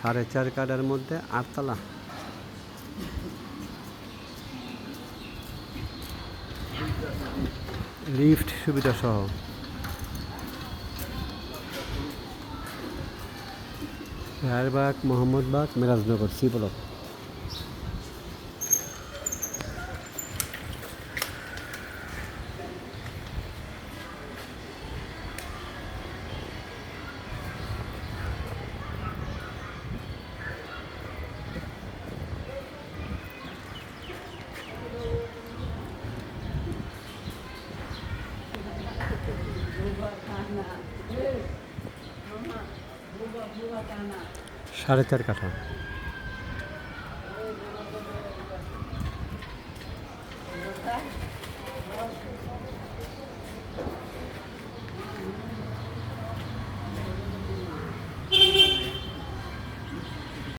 সাড়ে চার কাটার মধ্যে আটতলা। লিফট সুবিধা সহ। রায়েরবাগ মোহাম্মদবাগ মিরাজনগর সি ব্লক সাড়ে চার কাঠা।